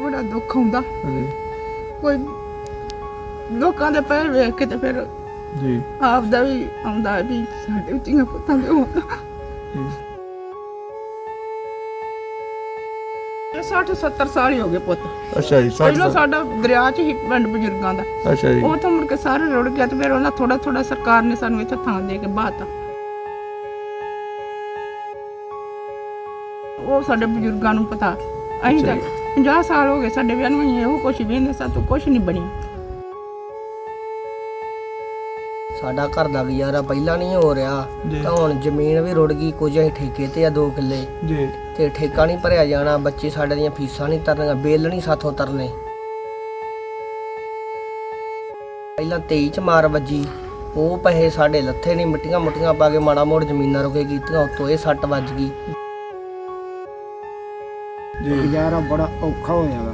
ਬੜਾ ਦੁੱਖ ਹੁੰਦਾ। ਜੀ ਕੋਈ ਲੋਕਾਂ ਦੇ ਪੈਰ ਵੇਖ ਕੇ ਤੇ ਫਿਰ ਜੀ। ਆਪ ਦਾ ਵੀ ਆਉਂਦਾ ਹੈ ਵੀ ਸਾਡੇ ਉੱਚੀਆਂ ਪੁੱਤਾਂ ਦੇ ਹੋਣ। ਇਹ 60 70 ਸਾਲ ਹੀ ਹੋ ਗਏ ਪੁੱਤ। ਅੱਛਾ ਜੀ ਪਹਿਲਾਂ 60 ਸਾਡਾ ਦਰਿਆ 'ਚ ਹੀ ਪਿੰਡ ਬਜ਼ੁਰਗਾਂ ਦਾ। ਅੱਛਾ ਜੀ। ਉਹ ਤਾਂ ਮੁੜ ਕੇ ਸਾਰੇ ਰੁੜ ਗਿਆ ਤੇ ਫਿਰ ਉਹਨਾਂ ਥੋੜਾ ਥੋੜਾ ਸਰਕਾਰ ਨੇ ਸਾਨੂੰ ਇੱਥੇ ਥਾਂ ਦੇ ਕੇ ਬਾਤਾ ਉਹ ਸਾਡੇ ਬਜ਼ੁਰਗਾਂ ਨੂੰ ਪਤਾ। ਅਸੀਂ ਤਾਂ 50 ਸਾਲ ਹੋ ਗਏ ਸਾਡੇ ਵਿਆਹ ਨੂੰ ਅਸੀਂ ਇਹੋ ਕੁਛ ਵੀ ਨਹੀਂ ਸਾਤੋਂ ਕੁਛ ਨਹੀਂ ਬਣਿਆ। ਸਾਡਾ ਘਰ ਦਾ ਗੁਜ਼ਾਰਾ ਪਹਿਲਾਂ ਨਹੀਂ ਹੋ ਰਿਹਾ ਜੀ। ਤਾਂ ਹੁਣ ਜ਼ਮੀਨ ਵੀ ਰੁੜ ਗਈ ਕੁਝ ਅਸੀਂ ਠੇਕੇ ਤੇ ਆ 2 ਕਿੱਲੇ। ਜੀ। ਤੇ ਠੇਕਾ ਨਹੀਂ ਭਰਿਆ ਜਾਣਾ ਬੱਚੇ ਸਾਡੇ ਦੀਆਂ ਫੀਸਾਂ ਨਹੀਂ ਤਰਨੀਆਂ ਬਿੱਲ ਨਹੀਂ ਸਾਥੋਂ ਤਰਨੇ। ਪਹਿਲਾਂ 23 ਚ ਮਾਰ ਵੱਜੀ ਉਹ ਪੈਸੇ ਸਾਡੇ ਲੱਥੇ ਨਹੀਂ ਮਿੱਟੀਆਂ ਮੁੱਟੀਆਂ ਪਾ ਕੇ ਮਾੜਾ ਮੋੜ ਜ਼ਮੀਨਾਂ ਰੁਕੇ ਕੀਤੀਆਂ ਉਤੋਂ ਇਹ ਸੱਟ ਵੱਜ ਗਈ। ਗੁਜ਼ਾਰਾ ਬੜਾ ਔਖਾ ਹੋਇਆ ਵਾ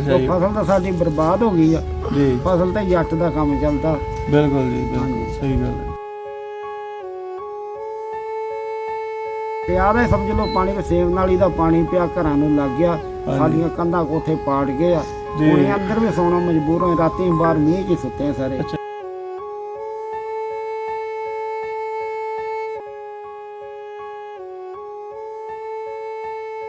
ਅੱਛਾ ਜੀ। ਫਸਲ ਤਾਂ ਸਾਡੀ ਬਰਬਾਦ ਹੋ ਗਈ ਆ। ਜੀ। ਫਸਲ ਤੇ ਜੱਟ ਦਾ ਕੰਮ ਚੱਲਦਾ। ਬਿਲਕੁਲ ਜੀ ਬਿਲਕੁਲ। ਸਹੀ ਗੱਲ ਹੈ। ਪਿਆ ਦਾ ਸਮਝ ਲਓ ਪਾਣੀ ਤੇ ਸੇਵ ਨਾਲੀ ਦਾ ਪਾਣੀ ਪਿਆ ਘਰਾਂ ਨੂੰ ਲੱਗ ਗਿਆ। ਸਾਡੀਆਂ ਕੰਧਾਂ ਕੋਠੇ ਪਾੜ ਗਏ ਆ। ਹੁਣੇ ਅੰਦਰ ਵੀ ਸੌਣਾ ਮਜਬੂਰ ਹੋਏ ਰਾਤੀ ਬਾਹਰ ਮੀਂਹ 'ਚ ਸੁੱਤੇ ਆ ਸਾਰੇ।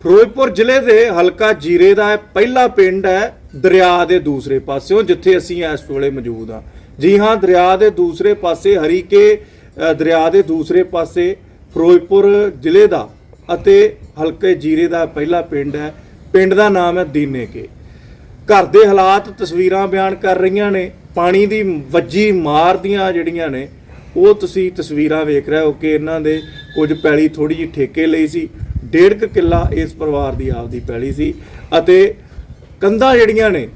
ਫਿਰੋਜ਼ਪੁਰ ਜ਼ਿਲ੍ਹੇ ਦੇ ਹਲਕਾ ਜੀਰੇ ਦਾ ਪਹਿਲਾ ਪਿੰਡ ਹੈ, ਦਰਿਆ ਦੇ ਦੂਸਰੇ ਪਾਸਿਓਂ, ਜਿੱਥੇ ਅਸੀਂ ਇਸ ਵੇਲੇ ਮੌਜੂਦ ਹਾਂ। ਜੀ ਹਾਂ, ਦਰਿਆ ਦੇ ਦੂਸਰੇ ਪਾਸੇ, ਹਰੀਕੇ ਦਰਿਆ ਦੇ ਦੂਸਰੇ ਪਾਸੇ ਫਿਰੋਜ਼ਪੁਰ ਜ਼ਿਲ੍ਹੇ ਦਾ ਅਤੇ ਹਲਕੇ ਜੀਰੇ ਦਾ ਪਹਿਲਾ ਪਿੰਡ ਹੈ। ਪਿੰਡ ਦਾ ਨਾਮ ਹੈ ਦੀਨੇ ਕੇ। ਘਰ ਦੇ ਹਾਲਾਤ ਤਸਵੀਰਾਂ ਬਿਆਨ ਕਰ ਰਹੀਆਂ ਨੇ। ਪਾਣੀ ਦੀ ਵੱਜੀ, ਮਾਰ ਦੀਆਂ ਜਿਹੜੀਆਂ ਨੇ, ਉਹ ਤੁਸੀਂ ਤਸਵੀਰਾਂ ਵੇਖ ਰਹੇ ਹੋ ਕਿ ਇਹਨਾਂ ਦੇ ਕੁਝ ਪੈਲੀ ਥੋੜੀ ਜਿਹੀ ਠੇਕੇ ਲਈ ਸੀ। ਡੇਢ ਕੁ ਕਿੱਲਾ ਇਸ ਪਰਿਵਾਰ ਦੀ ਆਪਦੀ ਪੈਲੀ ਸੀ ਅਤੇ ਕੰਧਾਂ ਜਿਹੜੀਆਂ ਨੇ,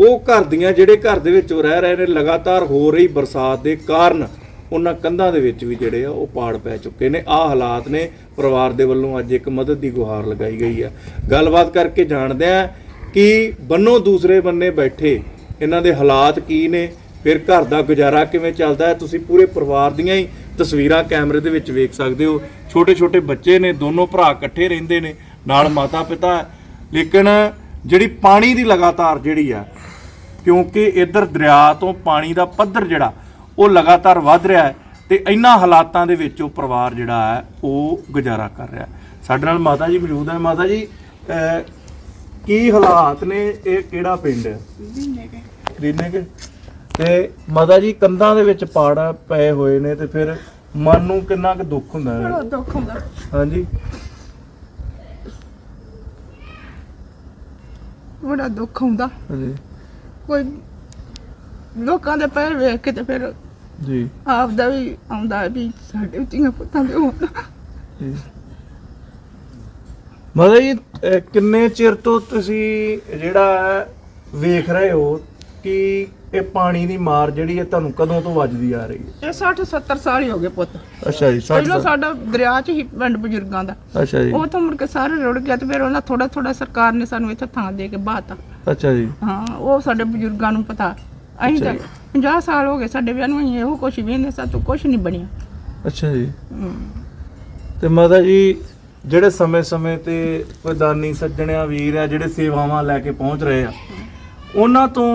ਉਹ ਘਰ ਦੀਆਂ ਜਿਹੜੇ ਘਰ ਦੇ ਵਿੱਚ ਉਹ ਰਹਿ ਰਹੇ ਨੇ, ਲਗਾਤਾਰ ਹੋ ਰਹੀ ਬਰਸਾਤ ਦੇ ਕਾਰਨ ਉਹਨਾਂ ਕੰਧਾਂ ਦੇ ਵਿੱਚ ਵੀ ਜਿਹੜੇ ਆ, ਉਹ ਪਾੜ ਪੈ ਚੁੱਕੇ ਨੇ। ਆਹ ਹਾਲਾਤ ਨੇ ਪਰਿਵਾਰ ਦੇ ਵੱਲੋਂ ਅੱਜ ਇੱਕ ਮਦਦ ਦੀ ਗੁਹਾਰ ਲਗਾਈ ਗਈ ਹੈ ਗੱਲਬਾਤ ਕਰਕੇ ਜਾਣਦੇ ਆ ਕਿ ਬੰਨੋ ਦੂਸਰੇ ਬੰਨੇ ਬੈਠੇ ਇਹਨਾਂ ਦੇ ਹਾਲਾਤ ਕੀ ਨੇ ਫਿਰ ਘਰ ਦਾ ਗੁਜ਼ਾਰਾ ਕਿਵੇਂ ਚੱਲਦਾ ਹੈ? ਤੁਸੀਂ ਪੂਰੇ ਪਰਿਵਾਰ ਦੀਆਂ ਹੀ ਤਸਵੀਰਾਂ ਕੈਮਰੇ ਦੇ ਵਿੱਚ ਵੇਖ ਸਕਦੇ ਹੋ। ਛੋਟੇ ਛੋਟੇ ਬੱਚੇ ਨੇ ਦੋਨੋਂ ਭਰਾ ਇਕੱਠੇ ਰਹਿੰਦੇ ਨੇ ਨਾਲ ਮਾਤਾ ਪਿਤਾ। ਲੇਕਿਨ ਜਿਹੜੀ ਪਾਣੀ ਦੀ ਲਗਾਤਾਰ ਜਿਹੜੀ ਆ ਕਿਉਂਕਿ ਇੱਧਰ ਦਰਿਆ ਤੋਂ ਪਾਣੀ ਦਾ ਪੱਧਰ ਜਿਹੜਾ ਉਹ ਲਗਾਤਾਰ ਵੱਧ ਰਿਹਾ ਹੈ ਤੇ ਇਹਨਾਂ ਹਾਲਾਤਾਂ ਦੇ ਵਿੱਚ ਉਹ ਪਰਿਵਾਰ ਜਿਹੜਾ ਹੈ ਉਹ ਗੁਜ਼ਾਰਾ ਕਰ ਰਿਹਾ। ਸਾਡੇ ਨਾਲ ਮਾਤਾ ਜੀ ਮੌਜੂਦ ਹੈ। ਮਾਤਾ ਜੀ ਕੀ ਹਾਲਾਤ ਨੇ? ਇਹ ਕਿਹੜਾ ਪਿੰਡ ਹੈ? ਰੀਨੇ ਕੇ ਤੇ ਮਾਤਾ ਜੀ ਕੰਧਾਂ ਦੇ ਵਿੱਚ ਪਾੜ ਪਏ ਹੋਏ ਨੇ ਤੇ ਫਿਰ ਮਨ ਨੂੰ ਕਿੰਨਾ ਕੁ ਦੁੱਖ ਹੁੰਦਾ ਬੜਾ ਹੈ ਦੁੱਖ ਹੁੰਦਾ। ਹਾਂਜੀ। ਬੜਾ ਦੁੱਖ ਹੁੰਦਾ। ਜੀ ਕੋਈ ਲੋਕਾਂ ਦੇ ਪੈਰ ਵੇਖ ਕੇ ਤੇ ਫਿਰ ਜੀ। ਆਪ ਦਾ ਵੀ ਆਉਂਦਾ ਹੈ ਵੀ ਸਾਡੇ ਉੱਚੀਆਂ ਪੁੱਤਾਂ ਦੇ ਹੋਣ। ਜੀ। ਮਾਤਾ ਜੀ ਅਹ ਕਿੰਨੇ ਚਿਰ ਤੋਂ ਤੁਸੀਂ ਜਿਹੜਾ ਵੇਖ ਰਹੇ ਹੋ ਕਿ ਇਹ ਪਾਣੀ ਦੀ ਮਾਰ ਜਿਹੜੀ ਹੈ ਤੁਹਾਨੂੰ ਕਦੋਂ ਤੋਂ ਵੱਜਦੀ ਆ ਰਹੀ ਹੈ? ਇਹ 60 70 ਸਾਲ ਹੀ ਹੋ ਗਏ ਪੁੱਤ। ਅੱਛਾ ਜੀ ਪਹਿਲਾਂ ਸਾਡਾ ਦਰਿਆ 'ਚ ਹੀ ਪਿੰਡ ਬਜ਼ੁਰਗਾਂ ਦਾ। ਅੱਛਾ ਜੀ। ਉਹ ਤਾਂ ਮੁੜ ਕੇ ਸਾਰੇ ਰੁੜ ਗਿਆ ਤੇ ਫਿਰ ਉਹਨਾਂ ਥੋੜਾ ਥੋੜਾ ਸਰਕਾਰ ਨੇ ਸਾਨੂੰ ਇੱਥੇ ਥਾਂ ਦੇ ਕੇ ਬਾਤਾ ਅੱਛਾ ਜੀ। ਹਾਂ ਉਹ ਸਾਡੇ ਬਜ਼ੁਰਗਾਂ ਨੂੰ ਪਤਾ। ਅਸੀਂ ਤਾਂ 50 ਸਾਲ ਹੋ ਗਏ ਸਾਡੇ ਵਿਆਹ ਨੂੰ ਅਸੀਂ ਇਹੋ ਕੁਛ ਵੀ ਨਹੀਂ ਸਾਤੋਂ ਕੁਛ ਨਹੀਂ ਬਣਿਆ। ਅੱਛਾ ਜੀ। ਤੇ ਮਾਤਾ ਜੀ ਜਿਹੜੇ ਸਮੇਂ-ਸਮੇਂ ਤੇ ਕੋਈ ਦਾਨੀ ਸੱਜਣਿਆ ਵੀਰ ਆ ਜਿਹੜੇ ਸੇਵਾਵਾਂ ਲੈ ਕੇ ਪਹੁੰਚ ਰਹੇ ਆ ਉਹਨਾਂ ਤੋਂ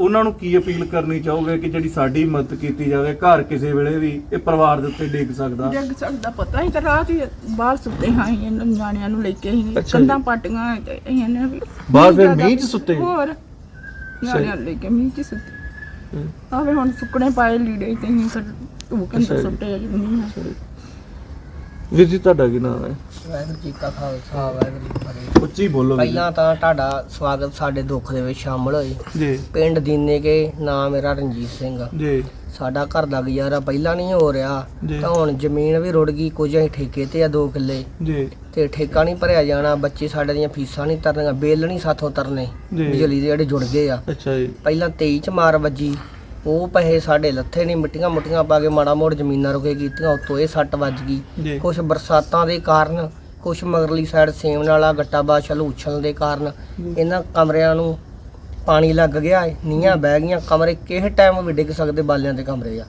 ਉਹਨਾਂ ਨੂੰ ਕੀ ਅਪੀਲ ਕਰਨੀ ਚਾਹੋਗੇ ਕਿ ਜਿਹੜੀ ਸਾਡੀ ਮਦਦ ਕੀਤੀ ਜਾਵੇ ਘਰ ਕਿਸੇ ਵੇਲੇ ਵੀ ਇਹ ਪਰਿਵਾਰ ਦੇ ਉੱਤੇ ਡਿੱਗ ਸਕਦਾ ਜੱਗ ਸਕਦਾ ਪਤਾ ਹੀ ਤਾਂ ਰਾਤ ਹੀ ਬਾਹਰ ਸੁੱਤੇ ਹਾਂ ਅਸੀਂ ਇਹਨਾਂ ਨਿਆਣਿਆਂ ਨੂੰ ਲੈ ਕੇ ਅਸੀਂ ਅੱਛਾ ਜੀ। ਕੰਧਾਂ ਪਾਟੀਆਂ ਤੇ ਅਸੀਂ ਨੇ ਵੀ ਬਾਹਰ ਫਿਰ ਜ਼ਿਆਦਾ- ਮੀਂਹ 'ਚ ਸੁੱਤੇ? ਹੋਰ ਨਿਆਣਿਆਂ ਨੂੰ ਲੈ ਕੇ ਮੀਂਹ 'ਚ ਸੁੱਤੇ ਆਵੇ ਹੁਣ ਸੁੱਕਣੇ ਪਾਏ ਲੀੜੇ ਤੇ ਅਸੀਂ ਫਿਰ ਧੂ ਕੇ ਅੱਛਾ ਅੰਦਰ ਜੀ। ਸੁੱਟੇ ਆ ਜੀ ਮੀਂਹ ਨਾਲ। ਵੀਰ ਜੀ ਤੁਹਾਡਾ ਕੀ ਨਾਮ ਹੈ ਵਾਹਿਗੁਰੂ ਜੀ ਕਾ ਖਾਲਸਾ ਵਾਹਿਗੁਰੂ ਜੀ ਕੀ ਫਤਿਹ। ਉੱਚੀ ਬੋਲੋ ਵੀਰ। ਪਹਿਲਾਂ ਤਾਂ ਤੁਹਾਡਾ ਸਵਾਗਤ ਸਾਡੇ ਦੁੱਖ ਦੇ ਵਿੱਚ ਸ਼ਾਮਲ ਹੋਏ। ਜੀ। ਪਿੰਡ ਦੀਨੇ ਕੇ ਨਾਮ ਮੇਰਾ ਰਣਜੀਤ ਸਿੰਘ ਆ। ਜੀ। ਸਾਡਾ ਘਰ ਦਾ ਗੁਜ਼ਾਰਾ ਪਹਿਲਾਂ ਨਹੀਂ ਹੋ ਰਿਹਾ। ਜੀ। ਤਾਂ ਹੁਣ ਜ਼ਮੀਨ ਵੀ ਰੁੜ ਗਈ ਕੁਝ ਅਸੀਂ ਠੇਕੇ ਤੇ ਆ 2 ਕਿੱਲੇ। ਜੀ। ਤੇ ਠੇਕਾ ਨਹੀਂ ਭਰਿਆ ਜਾਣਾ ਬੱਚੇ ਸਾਡੇ ਦੀਆਂ ਫੀਸਾਂ ਨਹੀਂ ਤਰਨੀਆਂ ਬਿੱਲ ਨਹੀਂ ਸਾਥੋਂ ਤਰਨੇ। ਜੀ। ਬਿਜਲੀ ਦੇ ਜਿਹੜੇ ਜੁੜ ਗਏ ਆ। ਅੱਛਾ ਜੀ। ਪਹਿਲਾਂ 23 ਚ ਮਾਰ ਵੱਜੀ। ਉਹ ਪੈਸੇ ਸਾਡੇ ਲੱਥੇ ਨਹੀਂ ਮਿੱਟੀਆਂ ਮੁੱਟੀਆਂ ਪਾ ਕੇ ਮਾੜਾ ਮੋੜ ਜ਼ਮੀਨਾਂ ਰੁਕੇ ਕੀਤੀਆਂ ਉਤੋਂ ਇਹ ਸੱਟ ਵੱਜ। ਗਈ। ਕੁਝ ਬਰਸਾਤਾਂ ਦੇ ਕਾਰਨ ਕੁਝ ਮਗਰਲੀ ਸਾਈਡ ਸੇਮ ਵਾਲਾ ਗੱਟਾ ਬਾਸ਼ਲ ਉਛਲਣ ਦੇ ਕਾਰਨ ਇਹਨਾਂ ਕਮਰਿਆਂ ਨੂੰ ਪਾਣੀ ਲੱਗ ਗਿਆ ਹੈ ਨੀਆਂ ਬਹਿ ਗਈਆਂ ਕਮਰੇ ਕਿਸੇ ਟਾਈਮ ਵੀ ਡਿੱਗ ਸਕਦੇ ਬਾਲਿਆਂ ਦੇ ਕਮਰੇ ਆ।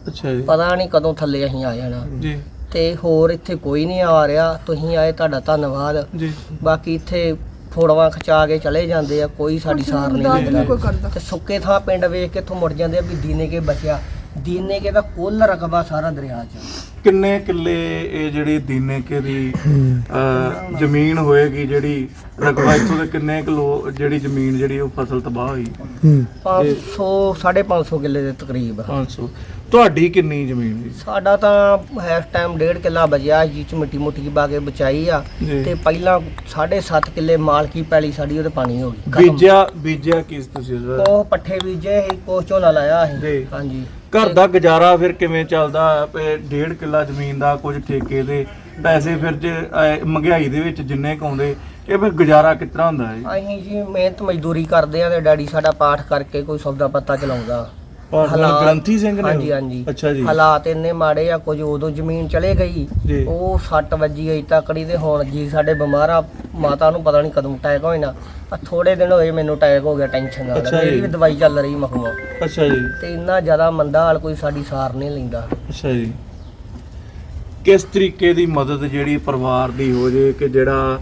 ਪਤਾ ਨਹੀਂ ਕਦੋਂ ਥੱਲੇ ਅਸੀਂ ਆ ਜਾਣਾ। ਜੀ। ਤੇ ਹੋਰ ਇੱਥੇ ਕੋਈ ਨਹੀਂ ਆ ਰਿਹਾ ਤੁਸੀਂ ਆਏ ਤੁਹਾਡਾ ਧੰਨਵਾਦ। ਜੀ। ਬਾਕੀ ਇੱਥੇ ਫੋੜਵਾ ਖਚਾ ਕੇ ਚਲੇ ਜਾਂਦੇ ਆ ਕੋਈ ਸਾਡੀ ਸਾਰ ਨਹੀਂ ਲੈਂਦਾ ਤੇ ਸੁੱਕੇ ਥਾਂ ਪਿੰਡ ਵੇਖ ਕੇ ਇੱਥੋਂ ਮੁੜ ਜਾਂਦੇ ਆ ਵੀ ਦੀਨੇ ਕੇ ਬਚਿਆ। ਦੀਨੇ ਕੇ ਦਾ ਕੁੱਲ ਰਕਬਾ ਸਾਰਾ ਦਰਿਆ 'ਚ ਕਿੰਨੇ ਕਿੱਲੇ ਇਹ ਜਿਹੜੀ ਦੀਨੇਕੇ ਦੀ ਅਹ, ਜ਼ਮੀਨ ਹੋਏਗੀ ਜਿਹੜੀ ਰਕਬਾ ਇੱਥੋਂ ਦੇ ਕਿੰਨੇ ਕਿਲੋ ਜਿਹੜੀ ਜ਼ਮੀਨ ਜਿਹੜੀ ਉਹ ਫਸਲ ਤਬਾਹ ਹੋਈ? 500 550 ਕਿੱਲੇ ਦੇ ਤਕਰੀਬ 500 ਤੁਹਾਡੀ ਕਿੰਨੀ ਜ਼ਮੀਨ ਸੀ ਸਾਡਾ ਤਾਂ ਇਸ ਟਾਈਮ ਡੇਢ ਕਿੱਲਾ ਬਚਿਆ ਜੀ ਚ ਮਿੱਟੀ ਮੁੱਟੀ ਪਾ ਕੇ ਬਚਾਈ ਆ ਜੀ। ਤੇ ਪਹਿਲਾਂ 7.5 ਕਿੱਲੇ ਮਾਲਕੀ ਪੈਲੀ ਸਾਡੀ ਉਹਦੇ ਪਾਣੀ ਹੋ ਗਈ ਖਤਮ। ਬੀਜਿਆ ਬੀਜਿਆ ਕਿਸ ਤੁਸੀਂ ਉਸ ਵਾਰ? ਉਹ ਪੱਠੇ ਬੀਜੇ ਸੀ ਕੋ ਝੋਨਾ ਲਾਇਆ ਸੀ। ਹਾਂਜੀ ਘਰ ਦਾ ਗੁਜ਼ਾਰਾ ਫਿਰ ਕਿਵੇਂ ਚੱਲਦਾ ਹੈ? ਡੇਢ ਕਿੱਲਾ ਜ਼ਮੀਨ ਦਾ ਕੁਝ ਠੇਕੇ ਦੇ ਪੈਸੇ ਫਿਰ ਜੇ ਮਹਿੰਗਾਈ ਦੇ ਵਿੱਚ ਜਿੰਨੇ ਕੁ ਆਉਂਦੇ ਇਹ ਫਿਰ ਗੁਜ਼ਾਰਾ ਕਿਸ ਤਰ੍ਹਾਂ ਹੁੰਦਾ ਹੈ ਜੀ ਅਸੀਂ ਜੀ ਮਿਹਨਤ ਮਜ਼ਦੂਰੀ ਕਰਦੇ ਆ ਤੇ ਡੈਡੀ ਸਾਡਾ ਪਾਠ ਕਰਕੇ ਕੋਈ ਸੌਦਾ ਪੱਤਾ ਚਲਾਉਂਦਾ ਹਾਲਾਤ- ਗ੍ਰੰਥੀ ਸਿੰਘ ਨੇ? ਹਾਂਜੀ ਹਾਂਜੀ। ਅੱਛਾ ਜੀ। ਹਾਲਾਤ ਇੰਨੇ ਮਾੜੇ ਆ ਕੁਝ ਉਦੋਂ ਜ਼ਮੀਨ ਚਲੇ ਗਈ ਜੀ। ਉਹ ਸੱਟ ਵੱਜੀ ਗਈ ਤਕੜੀ ਤੇ ਹੁਣ ਜੀ ਸਾਡੇ ਬਿਮਾਰ ਮਾਤਾ ਨੂੰ ਪਤਾ ਨਹੀਂ ਕਦੋਂ ਅਟੈਕ ਨਾ। ਆ ਥੋੜੇ ਦਿਨ ਹੋਏ ਮੈਨੂੰ ਅਟੈਕ ਹੋ ਗਿਆ ਟੈਨਸ਼ਨ ਨਾਲ ਅੱਛਾ ਮੇਰੀ ਜੀ। ਵੀ ਦਵਾਈ ਚੱਲ ਰਹੀ ਮਖਮਾ। ਅੱਛਾ ਜੀ। ਤੇ ਇੰਨਾ ਜ਼ਿਆਦਾ ਮੰਦਾ ਹਾਲ ਕੋਈ ਸਾਡੀ ਸਾਰ ਨਹੀਂ ਲੈਂਦਾ। ਅੱਛਾ ਜੀ। ਕਿਸ ਤਰੀਕੇ ਦੀ ਮਦਦ ਜਿਹੜੀ ਪਰਿਵਾਰ ਦੀ ਹੋ ਜੇ ਕਿ ਜਿਹੜਾ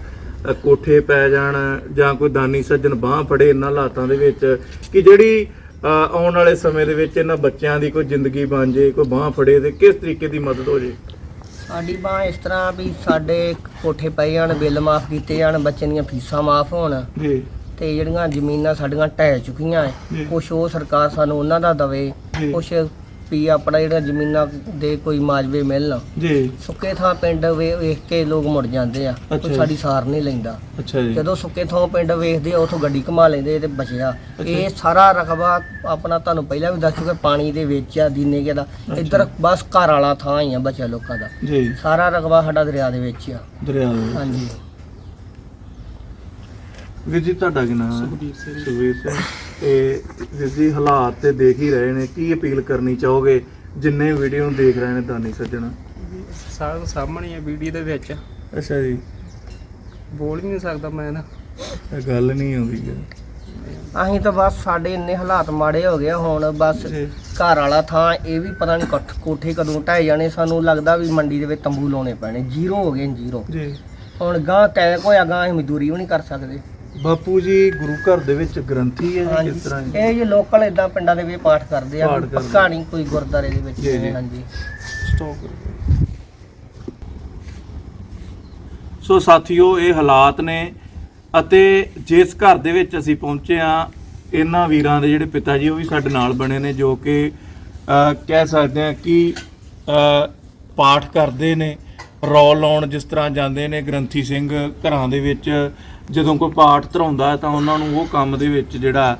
ਅ, ਕੋਠੇ ਪੈ ਜਾਣ ਜਾਂ ਕੋਈ ਦਾਨੀ ਸੱਜਣ ਬਾਹ ਫੜੇ ਇਹਨਾਂ ਹਾਲਾਤਾਂ ਦੇ ਵਿੱਚ ਕਿ ਜਿਹੜੀ ਆਉਣ ਵਾਲੇ ਸਮੇਂ ਦੇ ਵਿੱਚ ਇਹਨਾਂ ਬੱਚਿਆਂ ਦੀ ਕੋਈ ਜ਼ਿੰਦਗੀ ਬਣ ਜੇ ਕੋਈ ਬਾਹ ਫੜੇ ਤੇ ਕਿਸ ਤਰੀਕੇ ਦੀ ਮਦਦ ਹੋ ਜੇ ਸਾਡੀ ਬਾਹ ਇਸ ਤਰ੍ਹਾਂ ਵੀ ਸਾਡੇ ਕੋਠੇ ਪਏ ਜਾਣ ਬਿੱਲ ਮਾਫ ਕੀਤੇ ਜਾਣ ਬੱਚਿਆਂ ਦੀਆਂ ਫੀਸਾਂ ਮਾਫ ਹੋਣ ਜੀ ਤੇ ਜਿਹੜੀਆਂ ਜ਼ਮੀਨਾਂ ਸਾਡੀਆਂ ਢਹਿ ਚੁੱਕੀਆਂ। ਐ ਕੁਛ ਉਹ ਸਰਕਾਰ ਸਾਨੂੰ ਉਹਨਾਂ ਦਾ ਦਵੇ ਜੀ। ਵੀ ਆਪਣਾ ਜਿਹੜੀਆਂ ਜ਼ਮੀਨਾਂ ਦੇ ਕੋਈ ਮਾਜਵੇ ਮਿਲਣ। ਜੀ। ਸੁੱਕੇ ਥਾਂ ਪਿੰਡ ਵੇ- ਵੇਖ ਕੇ ਲੋਕ ਮੁੜ ਜਾਂਦੇ ਆ। ਅੱਛਾ ਕੋਈ ਜੀ। ਸਾਡੀ ਸਾਰ ਨਹੀਂ ਲੈਂਦਾ। ਅੱਛਾ ਜੀ। ਜਦੋਂ ਸੁੱਕੇ ਥਾਂ ਪਿੰਡ ਵੇਖਦੇ ਆ ਉਥੋਂ ਗੱਡੀ ਘੁਮਾ ਲੈਂਦੇ ਤੇ ਬਚਿਆ। ਇਹ ਸਾਰਾ ਰਕਬਾ ਆਪਣਾ ਤੁਹਾਨੂੰ ਪਹਿਲਾਂ ਵੀ ਦੱਸ ਚੁੱਕਾ ਪਾਣੀ ਦੇ ਵਿੱਚ ਆ ਦੀਨੇ ਕੇ ਦਾ। ਇੱਧਰ ਬਸ ਘਰ ਵਾਲਾ ਥਾਂ ਹੀ ਆ ਬਚਿਆ ਲੋਕਾਂ ਦਾ। ਜੀ। ਸਾਰਾ ਰਕਬਾ ਸਾਡਾ ਦਰਿਆ ਦੇ ਵਿੱਚ ਆ। ਦਰਿਆ ਦੇ। ਹਾਂਜੀ। ਵੀਰ ਜੀ ਤੁਹਾਡਾ ਕੀ ਨਾਮ ਹੈ? ਸੁਖਬੀਰ ਸਿੰਘ। ਸੁਖਬੀਰ ਸਿੰਘ। ਤੇ ਜੀ ਹਾਲਾਤ ਤੇ ਦੇਖ ਹੀ ਰਹੇ ਨੇ ਕੀ ਅਪੀਲ ਕਰਨੀ ਚਾਹੋਗੇ? ਜਿੰਨੇ ਵੀਡੀਓ ਨੂੰ ਦੇਖ ਰਹੇ ਨੇ ਦਾਨੀ ਸੱਜਣ। ਸਾਰਾ ਸਾਹਮਣੇ ਹੈ ਵੀਡੀਓ ਦੇ ਵਿੱਚ। ਅੱਛਾ ਜੀ। ਬੋਲ ਹੀ ਨਹੀਂ ਸਕਦਾ ਮੈਂ ਨਾ। ਇਹ ਗੱਲ ਨਹੀਂ ਆਉਂਦੀ। ਅਸੀਂ ਤਾਂ ਬਸ ਸਾਡੇ ਇੰਨੇ ਹਾਲਾਤ ਮਾੜੇ ਹੋ ਗਏ ਆ, ਹੁਣ ਬਸ। ਘਰ ਵਾਲਾ ਥਾਂ ਇਹ ਵੀ ਪਤਾ ਨਹੀਂ ਕੋਠ- ਕੋਠੇ ਕਦੋਂ ਢਾਏ ਜਾਣੇ ਸਾਨੂੰ ਲੱਗਦਾ ਵੀ ਮੰਡੀ ਦੇ ਵਿੱਚ ਤੰਬੂ ਲਾਉਣੇ ਪੈਣੇ। ਜ਼ੀਰੋ ਹੋ ਗਏ ਜ਼ੀਰੋ। ਜੀ। ਹੁਣ ਗਾਂ ਟੈਕ ਹੋਇਆ ਗਾਂ ਅਸੀਂ ਮਜ਼ਦੂਰੀ ਵੀ ਨਹੀਂ ਕਰ ਸਕਦੇ। ਬਾਪੂ ਜੀ ਗੁਰੂ ਘਰ ਦੇ ਵਿੱਚ ਗ੍ਰੰਥੀ ਹੈ ਜੀ ਹਾਂਜੀ ਕਿਸ ਤਰ੍ਹਾਂ ਜੀ? ਇਹ ਜੀ ਲੋਕਲ ਇਦਾਂ ਪਿੰਡਾਂ ਦੇ ਵਿੱਚ ਪਾਠ ਕਰਦੇ ਆ ਪਾਠ ਕੋਈ ਕਰਦੇ। ਪੱਕਾ ਨਹੀਂ ਕੋਈ ਗੁਰਦਾਰੇ ਦੇ ਵਿੱਚ ਜੀ, ਜੀ। ਹਾਂਜੀ ਸੋ ਸਾਥੀਓ ਇਹ ਹਾਲਾਤ ਨੇ ਅਤੇ ਜਿਸ ਘਰ ਦੇ ਵਿੱਚ ਅਸੀਂ ਪਹੁੰਚੇ ਆ ਇਹਨਾਂ ਵੀਰਾਂ ਦੇ ਜਿਹੜੇ ਪਿਤਾ ਜੀ ਉਹ ਵੀ ਸਾਡੇ ਨਾਲ ਬਣੇ ਨੇ ਜੋ ਕਿ ਅਹ, ਕਹਿ ਸਕਦੇ ਆ ਕਿ ਅਹ, ਪਾਠ ਕਰਦੇ ਨੇ ਰੌ ਲਾਉਣ ਜਿਸ ਤਰ੍ਹਾਂ ਜਾਂਦੇ ਨੇ ਗ੍ਰੰਥੀ ਸਿੰਘ ਘਰਾਂ ਦੇ ਵਿੱਚ, ਜਦੋਂ ਕੋਈ ਪਾਠ ਧਰਾਉਂਦਾ ਤਾਂ ਉਹਨਾਂ ਨੂੰ ਉਹ ਕੰਮ ਦੇ ਵਿੱਚ ਜਿਹੜਾ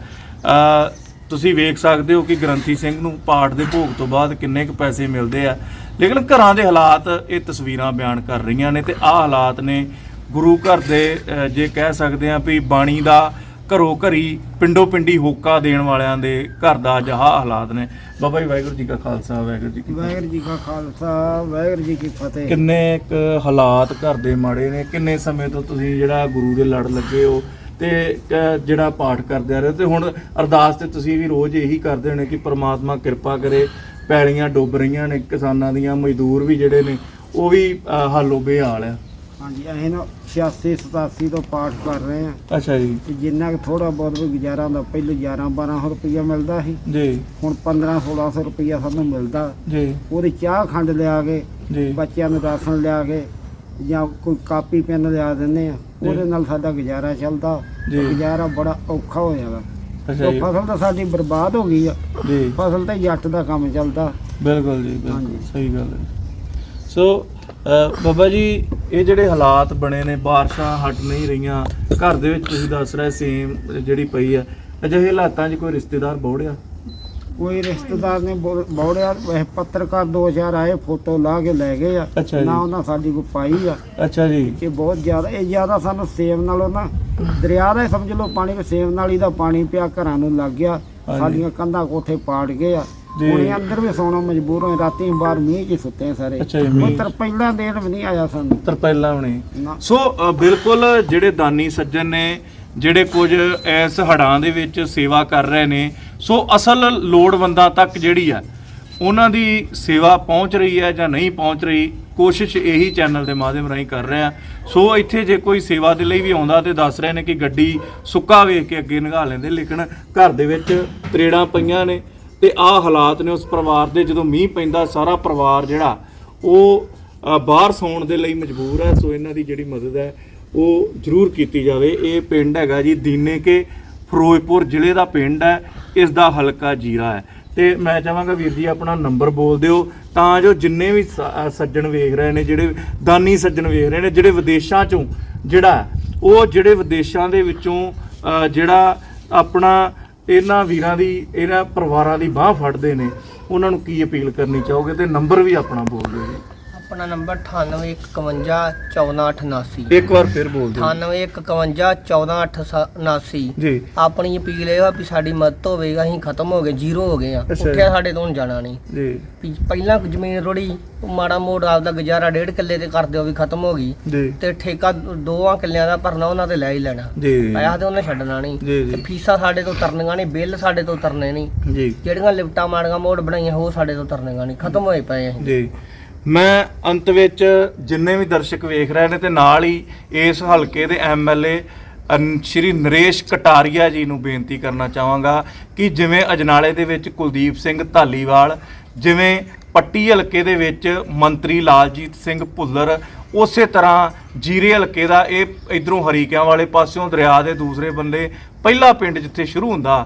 ਤੁਸੀਂ ਵੇਖ ਸਕਦੇ ਹੋ ਕਿ ਗ੍ਰੰਥੀ ਸਿੰਘ ਨੂੰ ਪਾਠ ਦੇ ਭੋਗ ਤੋਂ ਬਾਅਦ ਕਿੰਨੇ ਕੁ ਪੈਸੇ ਮਿਲਦੇ ਆ। ਲੇਕਿਨ ਘਰਾਂ ਦੇ ਹਾਲਾਤ ਇਹ ਤਸਵੀਰਾਂ ਬਿਆਨ ਕਰ ਰਹੀਆਂ ਨੇ ਤੇ ਆਹ ਹਾਲਾਤ ਨੇ ਗੁਰੂ ਘਰ ਦੇ ਜੇ ਕਹਿ ਸਕਦੇ ਆ ਵੀ ਬਾਣੀ ਦਾ ਘਰੋ ਘਰੀ ਪਿੰਡੋ ਪਿੰਡੀ ਹੋਕਾ ਦੇਣ ਵਾਲਿਆਂ ਦੇ ਘਰ ਦਾ ਅੱਜ ਆਹ ਹਾਲਾਤ ਨੇ। ਬਾਬਾ ਜੀ ਵਾਹਿਗੁਰੂ ਜੀ ਕਾ ਖਾਲਸਾ ਵਾਹਿਗੁਰੂ ਜੀ ਕੀ ਫਤਿਹ। ਵਾਹਿਗੁਰੂ ਜੀ ਕਾ ਖਾਲਸਾ ਵਾਹਿਗੁਰੂ ਜੀ ਕੀ ਫਤਿਹ। ਕਿੰਨੇ ਕੁ ਹਾਲਾਤ ਘਰ ਦੇ ਮਾੜੇ ਨੇ। ਕਿੰਨੇ ਸਮੇਂ ਤੋਂ ਤੁਸੀਂ ਜਿਹੜਾ ਗੁਰੂ ਦੇ ਲੜ ਲੱਗੇ ਹੋ ਤੇ ਅਹ, ਜਿਹੜਾ ਪਾਠ ਕਰਦੇ ਆ ਰਹੇ ਹੋ। ਤੇ ਹੁਣ ਅਰਦਾਸ ਤੇ ਤੁਸੀਂ ਵੀ ਰੋਜ਼ ਇਹੀ ਕਰਦੇ ਹੋਣੇ ਕਿ ਪ੍ਰਮਾਤਮਾ ਕਿਰਪਾ ਕਰੇ ਪੈਲੀਆਂ ਡੁੱਬ ਰਹੀਆਂ ਨੇ ਕਿਸਾਨਾਂ ਦੀਆਂ ਮਜ਼ਦੂਰ ਵੀ ਜਿਹੜੇ ਨੇ ਉਹ ਵੀ ਹਾਲੋ ਬੇਹਾਲ ਆ। ਹਾਂਜੀ ਅਸੀਂ ਨਾ 86 87 ਤੋਂ ਪਾਠ ਕਰ ਰਹੇ ਹਾਂ। ਅੱਛਾ ਜੀ। ਤੇ ਜਿੰਨਾ ਕੁ ਥੋੜਾ ਬਹੁਤ ਵੀ ਗੁਜ਼ਾਰਾ ਹੁੰਦਾ ਪਹਿਲੇ 11 1200 ਰੁਪਈਆ ਮਿਲਦਾ ਸੀ। ਜੀ। ਹੁਣ 15 1600 ਰੁਪਈਆ ਸਾਨੂੰ ਮਿਲਦਾ। ਜੀ। ਉਹਦੀ ਚਾਹ ਖੰਡ ਲਿਆ ਕੇ ਜੀ। ਬੱਚਿਆਂ ਨੂੰ ਰਾਸ਼ਨ ਲਿਆ ਕੇ ਜਾਂ ਕੋਈ ਕਾਪੀ ਪੈਨ ਲਿਆ ਦਿੰਦੇ ਆ ਉਹਦੇ ਨਾਲ ਸਾਡਾ ਗੁਜ਼ਾਰਾ ਚੱਲਦਾ। ਤੇ ਗੁਜ਼ਾਰਾ ਬੜਾ ਔਖਾ ਹੋ ਜਾਂਦਾ। ਅੱਛਾ ਜੀ। ਫਸਲ ਤਾਂ ਸਾਡੀ ਬਰਬਾਦ ਹੋ ਗਈ ਆ। ਜੀ। ਫਸਲ ਤੇ ਜੱਟ ਦਾ ਕੰਮ ਚੱਲਦਾ। ਬਿਲਕੁਲ ਜੀ ਬਿਲਕੁਲ। ਸਹੀ ਗੱਲ ਹੈ। ਸੋ ਬਾਬਾ ਜੀ ਇਹ ਜਿਹੜੇ ਹਾਲਾਤ ਬਣੇ ਨੇ ਬਾਰਿਸ਼ਾਂ ਹਟ ਨਹੀਂ ਰਹੀਆਂ ਘਰ ਦੇ ਵਿੱਚ ਤੁਸੀਂ ਦੱਸ ਰਹੇ ਸੇਮ ਜਿਹੜੀ ਪਈ ਆ ਅਜਿਹੇ ਹਾਲਾਤਾਂ 'ਚ ਕੋਈ ਰਿਸ਼ਤੇਦਾਰ ਬੋੜਿਆ? ਕੋਈ ਰਿਸ਼ਤੇਦਾਰ ਨੇ ਬੌੜਿਆ ਪੱਤਰਕਾਰ ਦੋ ਚਾਰ ਆਏ ਫੋਟੋ ਲਾ ਕੇ ਲੈ ਗਏ ਆ। ਨਾ ਉਹਨਾਂ ਸਾਡੀ ਕੋਈ ਪਾਈ ਆ। ਅੱਛਾ ਜੀ। ਇਹ ਬਹੁਤ ਜ਼ਿਆਦਾ ਇਹ ਜ਼ਿਆਦਾ ਸਾਨੂੰ ਸੇਮ ਨਾਲੋਂ ਨਾ ਦਰਿਆ ਦਾ ਸਮਝ ਲਓ ਪਾਣੀ ਵੀ ਸੇਮ ਨਾਲ ਹੀ ਦਾ ਪਾਣੀ ਪਿਆ ਘਰਾਂ ਨੂੰ ਲੱਗ ਗਿਆ। ਸਾਡੀਆਂ ਕੰਧਾਂ ਕੋਠੇ ਪਾੜ ਗਏ ਆ। ਹੁਣ ਇਹ ਅੰਦਰ ਵੀ ਸੌਣਾ ਮਜਬੂਰ ਹੋਏ ਰਾਤੀ ਬਾਹਰ ਮੀਂਹ 'ਚ ਸੁੱਤੇ ਆ ਸਾਰੇ। ਅੱਛਾ ਜੀ, ਮੀਂਹ। ਕੋਈ ਤਰਪੈਲਾਂ ਦੇਣ ਵੀ ਨਹੀਂ ਆਇਆ ਸਾਨੂੰ। ਤਰਪੈਲਾਂ ਬਣੇ ਨਾ। ਸੋ ਅ, ਬਿਲਕੁਲ ਜਿਹੜੇ ਦਾਨੀ ਸੱਜਣ ਨੇ ਜਿਹੜੇ ਕੁਝ ਇਸ ਹੜਾਂ ਦੇ ਵਿੱਚ ਸੇਵਾ ਕਰ ਰਹੇ ਨੇ ਸੋ ਅਸਲ ਲੋੜਵੰਦਾਂ ਤੱਕ ਜਿਹੜੀ ਆ ਉਹਨਾਂ ਦੀ ਸੇਵਾ ਪਹੁੰਚ ਰਹੀ ਹੈ ਜਾਂ ਨਹੀਂ ਪਹੁੰਚ ਰਹੀ ਕੋਸ਼ਿਸ਼ ਇਹੀ ਚੈਨਲ ਦੇ ਮਾਧਿਅਮ ਰਾਹੀਂ ਕਰ ਰਹੇ ਆ। ਸੋ ਇੱਥੇ ਜੇ ਕੋਈ ਸੇਵਾ ਦੇ ਲਈ ਵੀ ਆਉਂਦਾ ਤੇ ਦੱਸ ਰਹੇ ਨੇ ਕਿ ਗੱਡੀ ਸੁੱਕਾ ਵੇਖ ਕੇ ਅੱਗੇ ਨਿਗਾਹ ਲੈਂਦੇ ਲੇਕਿਨ ਘਰ ਦੇ ਵਿੱਚ ਤਰੇੜਾਂ ਪਈਆਂ ਨੇ। ਤੇ ਆਹ ਹਾਲਾਤ ਨੇ ਉਸ ਪਰਿਵਾਰ ਦੇ, ਜਦੋਂ ਮੀਂਹ ਪੈਂਦਾ, ਸਾਰਾ ਪਰਿਵਾਰ ਜਿਹੜਾ, ਉਹ ਬਾਹਰ ਸੌਣ ਦੇ ਲਈ ਮਜਬੂਰ ਹੈ, ਸੋ ਇਹਨਾਂ ਦੀ ਜਿਹੜੀ ਮਦਦ ਹੈ, ਉਹ ਜ਼ਰੂਰ ਕੀਤੀ ਜਾਵੇ। ਇਹ ਪਿੰਡ ਹੈਗਾ ਜੀ ਦੀਨੇ ਕੇ ਫਿਰੋਜ਼ਪੁਰ ਜ਼ਿਲ੍ਹੇ ਦਾ ਪਿੰਡ ਹੈ, ਇਸ ਦਾ ਹਲਕਾ ਜੀਰਾ ਹੈ। ਤੇ ਮੈਂ ਚਾਹਾਂਗਾ ਵੀਰ ਜੀ ਆਪਣਾ ਨੰਬਰ ਬੋਲ ਦਿਓ, ਤਾਂ ਜੋ ਜਿੰਨੇ ਵੀ ਸ- ਸੱਜਣ ਵੇਖ ਰਹੇ ਨੇ, ਜਿਹੜੇ ਦਾਨੀ ਸੱਜਣ ਵੇਖ ਰਹੇ ਨੇ, ਜਿਹੜੇ ਵਿਦੇਸ਼ਾਂ ਚੋਂ ਜਿਹੜਾ, ਉਹ ਜਿਹੜੇ ਵਿਦੇਸ਼ਾਂ ਦੇ ਵਿੱਚੋਂ ਜਿਹੜਾ ਆਪਣਾ ਇਹਨਾਂ ਵੀਰਾਂ ਦੀ, ਇਹਨਾਂ ਪਰਿਵਾਰਾਂ ਦੀ ਬਾਹ ਫੜਦੇ ਨੇ। ਉਹਨਾਂ ਨੂੰ ਕੀ ਅਪੀਲ ਕਰਨੀ ਚਾਹੋਗੇ ਤੇ ਨੰਬਰ ਵੀ ਆਪਣਾ ਬੋਲ ਦਿਓ ਜੀ। ਆਪਣਾ ਨੰਬਰ 9851144879 ਇੱਕ ਵਾਰ ਫਿਰ ਬੋਲ ਦਿਓ। 9851144879 ਜੀ। ਆਪਣੀ ਅਪੀਲ ਇਹ ਆ ਵੀ ਸਾਡੀ ਮਦਦ ਹੋਵੇ ਅਸੀਂ ਖਤਮ ਹੋ ਗਏ ਜ਼ੀਰੋ ਹੋ ਗਏ ਆ। ਅੱਛਾ। ਉੱਠਿਆ ਸਾਡੇ ਤੋਂ ਹੁਣ ਜਾਣਾ ਨਹੀਂ। ਜੀ। ਵੀ ਪਹਿਲਾਂ ਜ਼ਮੀਨ ਰੋੜੀ ਮਾੜਾ ਮੋੜ ਆਪਦਾ ਗੁਜ਼ਾਰਾ ਡੇਢ ਕਿੱਲੇ ਤੇ ਕਰ ਦਿਓ ਵੀ ਖਤਮ ਹੋ ਗਈ। ਜੀ। ਤੇ ਠੇਕਾ ਦੋਆਂ ਕਿੱਲਿਆਂ ਦਾ ਭਰਨਾ ਉਹਨਾਂ ਤੇ ਲੈ ਹੀ ਲੈਣਾ। ਜੀ। ਪੈਸਾ ਤੇ ਉਹਨੇ ਛੱਡਣਾ ਨਹੀਂ। ਜੀ, ਜੀ। ਤੇ ਫੀਸਾਂ ਸਾਡੇ ਤੋਂ ਤਰਨੀਆਂ ਨਹੀਂ ਬਿੱਲ ਸਾਡੇ ਤੋਂ ਤਰਨੇ ਨਹੀਂ। ਜੀ। ਜਿਹੜੀਆਂ ਲਿਫਟਾਂ ਮਾੜੀਆਂ ਮੋੜ ਬਣਾਈਆਂ ਉਹ ਸਾਡੇ ਤੋਂ ਤਰਨੀਆਂ ਨਹੀਂ। ਖਤਮ ਹੋਏ ਪਏ ਅਸੀਂ। ਜੀ। ਮੈਂ ਅੰਤ ਵਿੱਚ ਜਿੰਨੇ ਵੀ ਦਰਸ਼ਕ ਵੇਖ ਰਹੇ ਨੇ ਤੇ ਨਾਲ ਹੀ ਇਸ ਹਲਕੇ ਦੇ ਐਮਐਲਏ ਸ਼੍ਰੀ ਨਰੇਸ਼ ਕਟਾਰੀਆ ਜੀ ਨੂੰ ਬੇਨਤੀ ਕਰਨਾ ਚਾਹਾਂਗਾ ਕਿ ਜਿਵੇਂ ਅਜਨਾਲੇ ਦੇ ਵਿੱਚ ਕੁਲਦੀਪ ਸਿੰਘ ਧਾਲੀਵਾਲ, ਜਿਵੇਂ ਪੱਟੀ ਹਲਕੇ ਦੇ ਵਿੱਚ ਮੰਤਰੀ ਲਾਲਜੀਤ ਸਿੰਘ ਭੁੱਲਰ, ਉਸੇ ਤਰ੍ਹਾਂ ਜੀਰੇ ਹਲਕੇ ਦਾ ਇਹ ਇਧਰੋਂ ਹਰੀਕਿਆਂ ਵਾਲੇ ਪਾਸਿਓਂ ਦਰਿਆ ਦੇ ਦੂਸਰੇ ਬੰਦੇ, ਪਹਿਲਾ ਪਿੰਡ ਜਿੱਥੇ ਸ਼ੁਰੂ ਹੁੰਦਾ,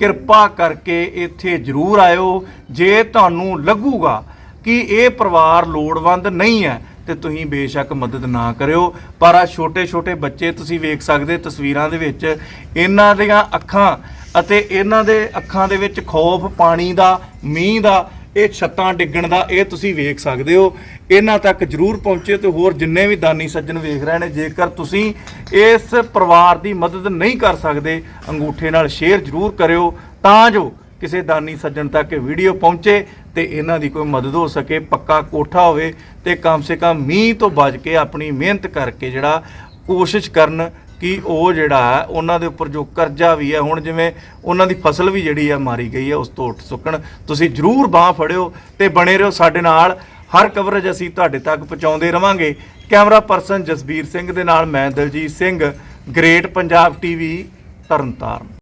ਕਿਰਪਾ ਕਰਕੇ ਇੱਥੇ ਜ਼ਰੂਰ ਆਇਓ, ਜੇ ਤੁਹਾਨੂੰ ਲੱਗੂਗਾ ਕਿ ਇਹ ਪਰਿਵਾਰ ਲੋੜਵੰਦ ਨਹੀਂ ਹੈ ਤੇ ਤੁਸੀਂ ਬੇਸ਼ੱਕ ਮਦਦ ਨਾ ਕਰਿਓ। ਪਰ ਆ ਛੋਟੇ ਛੋਟੇ ਬੱਚੇ ਤੁਸੀਂ ਵੇਖ ਸਕਦੇ ਤਸਵੀਰਾਂ ਦੇ ਵਿੱਚ ਇਹਨਾਂ ਦੀਆਂ ਅੱਖਾਂ ਅਤੇ ਇਹਨਾਂ ਦੇ ਅੱਖਾਂ ਦੇ ਵਿੱਚ ਖੌਫ, ਪਾਣੀ ਦਾ, ਮੀਂਹ ਦਾ, ਇਹ ਛੱਤਾਂ ਡਿੱਗਣ ਦਾ ਇਹ ਤੁਸੀਂ ਵੇਖ ਸਕਦੇ ਹੋ। ਇਹਨਾਂ ਤੱਕ ਜਰੂਰ ਪਹੁੰਚੇ ਤੇ ਹੋਰ ਜਿੰਨੇ ਵੀ ਦਾਨੀ ਸੱਜਣ ਵੇਖ ਰਹੇ ਨੇ, ਜੇਕਰ ਤੁਸੀਂ ਇਸ ਪਰਿਵਾਰ ਦੀ ਮਦਦ ਨਹੀਂ ਕਰ ਸਕਦੇ, ਅੰਗੂਠੇ ਨਾਲ ਸ਼ੇਅਰ ਜਰੂਰ ਕਰਿਓ ਤਾਂ ਜੋ ਕਿਸੇ ਦਾਨੀ ਸੱਜਣ ਤੱਕ ਇਹ ਵੀਡੀਓ ਪਹੁੰਚੇ। ਤੇ ਇਹਨਾਂ ਦੀ ਕੋਈ ਮਦਦ ਹੋ ਸਕੇ, ਪੱਕਾ ਕੋਠਾ ਹੋਵੇ ਤੇ ਕਮ ਸੇ ਕਮ ਮੀਂਹ ਤੋਂ ਬਚ ਕੇ ਆਪਣੀ ਮਿਹਨਤ ਕਰਕੇ ਜਿਹੜਾ ਕੋਸ਼ਿਸ਼ ਕਰਨ ਕਿ ਉਹ ਜਿਹੜਾ ਹੈ, ਉਹਨਾਂ ਦੇ ਉੱਪਰ ਜੋ ਕਰਜ਼ਾ ਵੀ ਹੈ, ਹੁਣ ਜਿਵੇਂ ਉਹਨਾਂ ਦੀ ਫਸਲ ਵੀ ਜਿਹੜੀ ਹੈ ਮਾਰੀ ਗਈ ਹੈ, ਉਸ ਤੋਂ ਉੱਠ ਸੁੱਕਣ। ਤੁਸੀਂ ਜਰੂਰ ਬਾਹ ਫੜਿਓ ਤੇ ਬਣੇ ਰਹੋ ਸਾਡੇ ਨਾਲ। ਹਰ ਕਵਰੇਜ ਅਸੀਂ ਤੁਹਾਡੇ ਤੱਕ ਪਹੁੰਚਾਉਂਦੇ ਰਵਾਂਗੇ। ਕੈਮਰਾ ਪਰਸਨ ਜਸਬੀਰ ਸਿੰਘ ਦੇ ਨਾਲ ਮੈਂ ਦਲਜੀਤ ਸਿੰਘ, ਗ੍ਰੇਟ ਪੰਜਾਬ ਟੀਵੀ, ਤਰਨਤਾਰਨ।